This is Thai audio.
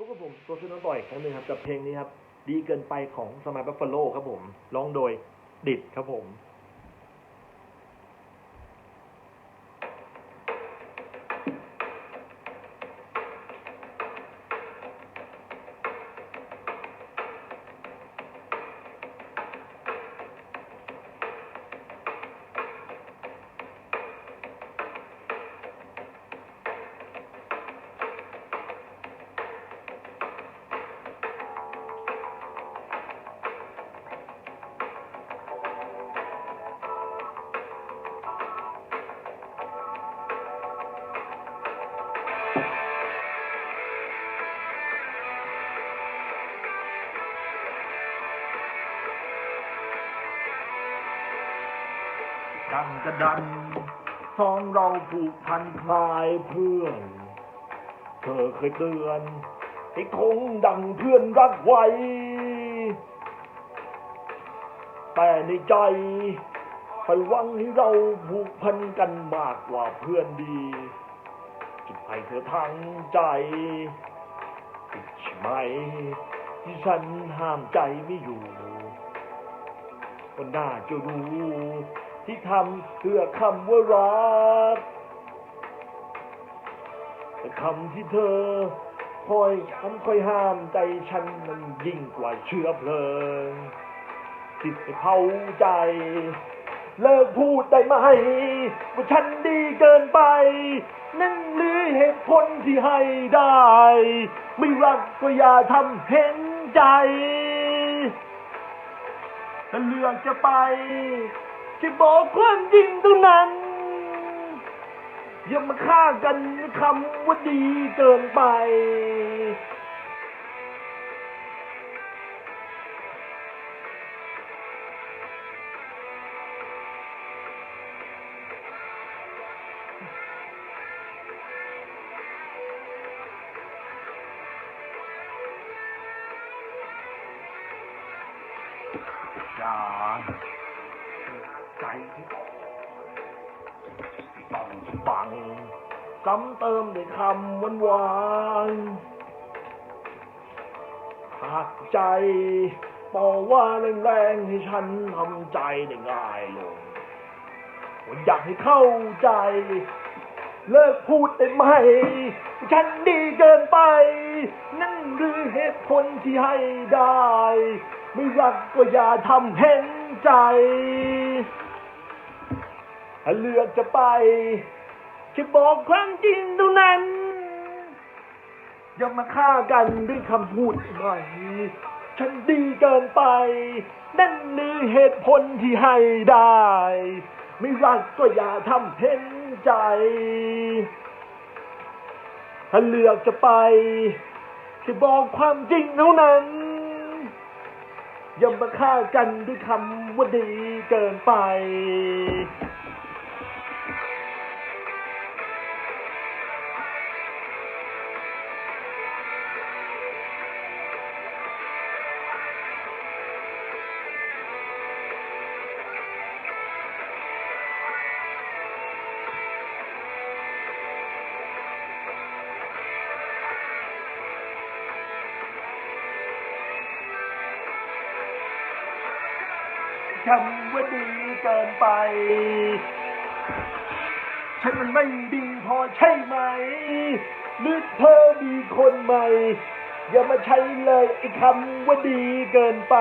พวกกับผมตัวชื่อน้องต่อยอีกครั้งหนึ่งครับกับเพลงนี้ครับ ดีเกินไปของสมัยบัฟฟาโลครับผมร้องโดยดิดครับผม ดันกระดันสองเราผูกพันคลายเพื่อน เธอเคยเตือนให้คงดังเพื่อนรักไว้ แต่ในใจไปวังให้เราผูกพันกันมากกว่าเพื่อนดีจะให้เธอทั้งใจผิดใช่ไหมที่ฉันห้ามใจไม่อยู่ก็น่าจะรู้ ที่ทำเพื่อคำว่ารักแต่คำที่เธอคอยทำคอยห้ามใจฉันมันยิ่งกว่าเชื้อเพลิงติดไปเผาใจ เลิกพูดได้ไหมว่าฉันดีเกินไป นั่นหรือเหตุผลที่ให้ได้ ไม่รักก็อย่าทำเห็นใจถ้าเลือกจะไป จะบอกความจริงเท่านั้น อย่ามาฆ่ากันคำว่าดีเกินไปอย่า ใจที่ต้องบังซ้ำเติมด้วยคำหวานหวานหักใจบอกว่าแรงๆให้ฉันทำใจได้ง่ายลงว่าอยากให้เข้าใจ เลิกพูดได้ไหม ฉันดีเกินไป นั่นหรือเหตุผลที่ให้ได้ ไม่รักก็อย่าทำเห็นใจ เลือกจะไปจะบอกความจริงเท่านั้น อย่ามาฆ่ากันด้วยคำพูดหม่อยฉันดีเกินไป นั่นหรือเหตุผลที่ให้ได้ ไม่รักก็อย่าทำเห็นใจ ถ้าเลือกจะไปจะบอกความจริงเท่านั้นอย่ามาฆ่ากันด้วยคำว่าดีเกินไป คำว่าดีเกินไป ฉันมันไม่ดีพอใช่ไหมหรือเธอมีคนใหม่ อย่ามาใช้เลยไอ้คำว่าดีเกินไป